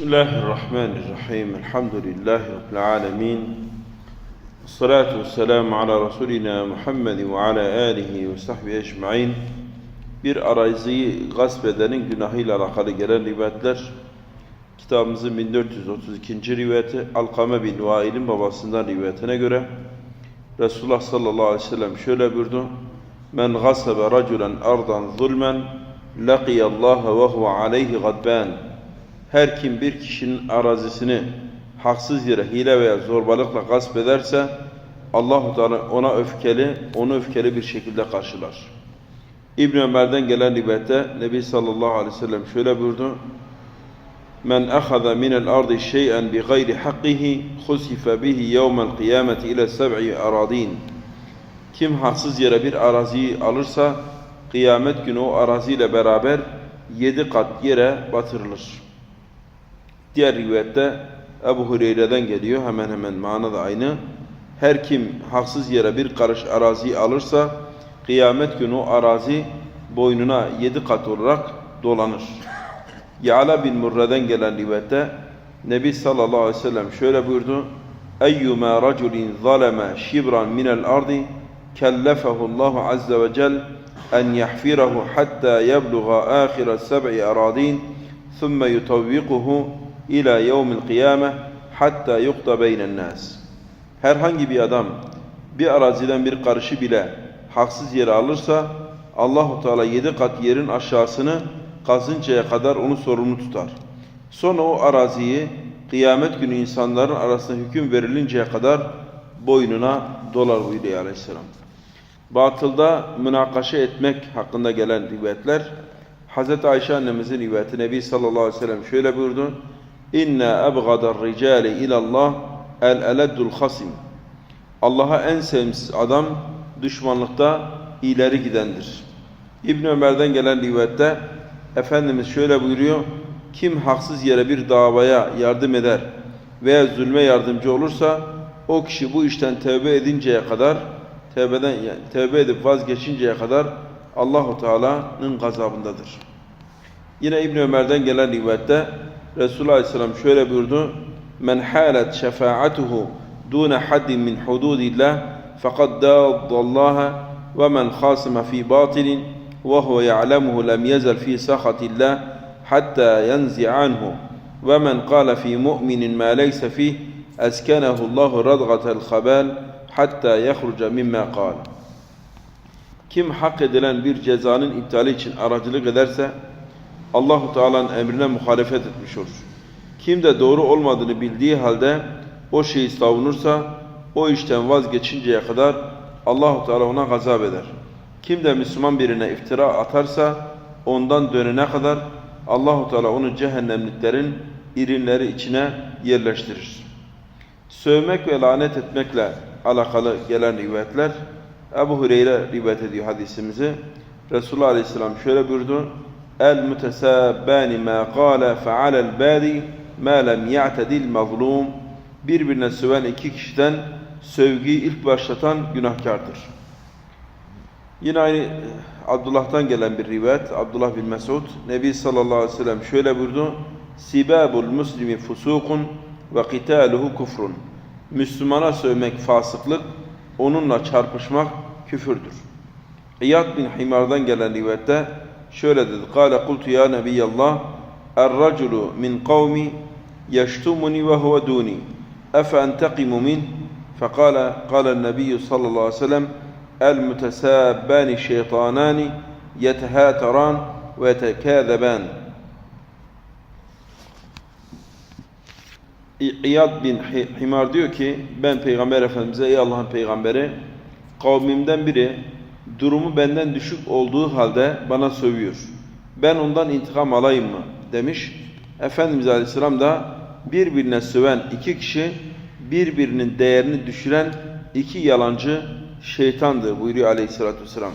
Bismillahirrahmanirrahim. Elhamdülillahi Rabbil alemin. Salatu vesselamu ala Resulina Muhammed ve ala alihi ve sahbihi ecmain. Bir araziyi gasp edenin günahıyla alakalı gelen rivayetler. Kitabımızın 1432. rivayeti Alkame bin Vail'in babasından rivayetine göre Resulullah sallallahu aleyhi ve sellem şöyle buyurdu. Men gasabe raculen ardan zulmen leqiyallaha ve huve aleyhi gadban her kim bir kişinin arazisini haksız yere hile veya zorbalıkla gasp ederse Allahu Teala ona öfkeli, onu öfkeli bir şekilde karşılar. İbn Ömer'den gelen rivayette Nebi sallallahu aleyhi ve sellem şöyle buyurdu. Men ahaza min el-ardı şey'en bi gayri hakkihi husife bihi yevmel kıyameti ile seb'i aradin. Kim haksız yere bir araziyi alırsa kıyamet günü o araziyle beraber yedi kat yere batırılır. Diğer rivayette Ebu Hureyre'den geliyor hemen hemen mana da aynı. Her kim haksız yere bir karış araziyi alırsa kıyamet günü o arazi boynuna yedi kat olarak dolanır. Ya'la bin Murre'den gelen rivayette Nebi sallallahu aleyhi ve sellem şöyle buyurdu. Eyyuma raculin zaleme şibran minel ardi kellefehu Allahu azze ve cel en yahfirahu hatta yebluğa ahire seb'i aradin ثم يطوقه ila yevmil kıyame hatta yukta beynen nas. Herhangi bir adam bir araziden bir karışı bile haksız yere alırsa Allahu Teala yedi kat yerin aşağısını kazıncaya kadar onu sorumlu tutar. Sonra o araziyi kıyamet günü insanların arasında hüküm verilinceye kadar boynuna dolar buyuruyor aleyhisselam. Batılda münakaşa etmek hakkında gelen rivayetler Hz. Ayşe annemizin rivayeti Nebi sallallahu aleyhi ve sellem şöyle buyurdu. İnne ebgadar ricali ilallah el eleddul hasim. Allah'a en sevimsiz adam düşmanlıkta ileri gidendir. İbn Ömer'den gelen rivayette Efendimiz şöyle buyuruyor. Kim haksız yere bir davaya yardım eder veya zulme yardımcı olursa o kişi bu işten tevbe edinceye kadar tevbeden yani tevbe edip vazgeçinceye kadar Allahu Teala'nın gazabındadır. Yine İbn Ömer'den gelen rivayette Resulullah Aleyhisselam şöyle buyurdu. Men halet şefaatuhu dune haddin min hududillah fekad dâdallaha ve men khasime fi batilin ve huve ya'lemuhu lem yezel fi sahatillah hatta yenzi anhu ve men kâle fi mu'minin ma leyse fih eskenehu Allahu radgatel habal hatta yehruca mimma kâle. Kim hak edilen bir cezanın iptali için aracılık ederse Allahu Teala'nın emrine muhalefet etmiş olur. Kim de doğru olmadığını bildiği halde o şeyi savunursa o işten vazgeçinceye kadar Allahu Teala ona gazap eder. Kim de Müslüman birine iftira atarsa ondan dönene kadar Allahu Teala onu cehennemliklerin irinleri içine yerleştirir. Sövmek ve lanet etmekle alakalı gelen rivayetler Ebu Hureyre rivayet ediyor hadisimizi. Resulullah Aleyhisselam şöyle buyurdu. El mütesabbani ma qala fe'alel badi ma lem ya'tedil mazlum. Birbirine söven iki kişiden sövgüyü ilk başlatan günahkardır. Yine aynı Abdullah'tan gelen bir rivayet. Abdullah bin Mesud. Nebi sallallahu aleyhi ve sellem şöyle buyurdu. Sibabul muslimi fusukun ve qitaluhu kufrun. Müslümana sövmek fasıklık, onunla çarpışmak küfürdür. İyad bin Himar'dan gelen rivayette şöyle dedi. Kale kultu ya Nebiyallah Er-raculu min kavmi yeştumuni ve huve duni efe entekimu min fekale kale nebiyyü sallallahu aleyhi ve sellem el mütesabbani şeytanani yetehâteran ve yetekâzeben İyad bin Himar diyor ki ben Peygamber Efendimiz'e ey Allah'ın peygamberi kavmimden biri durumu benden düşük olduğu halde bana sövüyor. Ben ondan intikam alayım mı? demiş. Efendimiz Aleyhisselam da birbirine söven iki kişi birbirinin değerini düşüren iki yalancı şeytandır buyuruyor Aleyhisselatü Vesselam.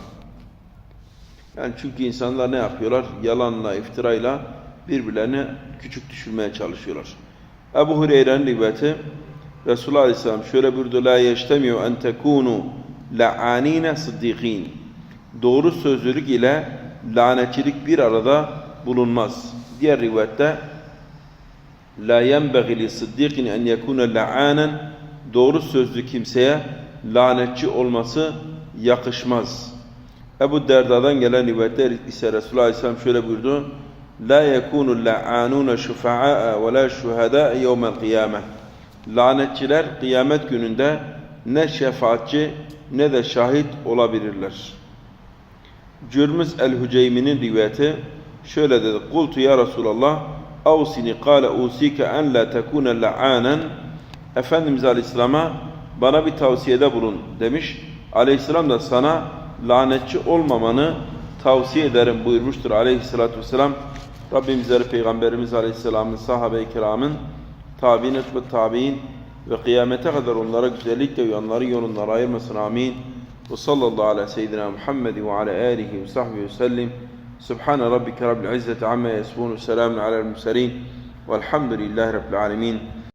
Yani çünkü insanlar ne yapıyorlar? Yalanla, iftirayla birbirlerini küçük düşürmeye çalışıyorlar. Ebu Hureyre'nin rivayeti Resulullah Aleyhisselam şöyle buyurdu La yeştemiyu en tekunu la'anine sıddikin Doğru sözlülük ile lanetçilik bir arada bulunmaz. Diğer rivayette yenbaghi li sıddikin en yekune la'anen doğru sözlü kimseye lanetçi olması yakışmaz. Ebu Derda'dan gelen rivayetler ise Resulullah Aleyhisselam şöyle buyurdu. La yekunu la'anun şufa'a ve la şuhada yevmel kıyame. Lanetçiler kıyamet gününde ne şefaatçi ne de şahit olabilirler. Cürmüz el-Hüceymi'nin rivayeti şöyle dedi. Kultu ya Resulallah avsini kâle usike en la tekune la'anen Efendimiz Aleyhisselam'a bana bir tavsiyede bulun demiş. Aleyhisselam da sana lanetçi olmamanı tavsiye ederim buyurmuştur Aleyhisselatü Vesselam. Rabbim bizleri Peygamberimiz Aleyhisselam'ın sahabe-i kiramın tabi'in ve tabi'in ve kıyamete kadar onlara güzellikle uyanların yolundan ayırmasın amin. Ve sallallahu ala seyyidina Muhammed ve ala alihi ve sahbihi ve sellim. Subhane rabbike rabbil izzeti amma yasifun ve selamun alel murselin. Velhamdülillahi rabbil alemin.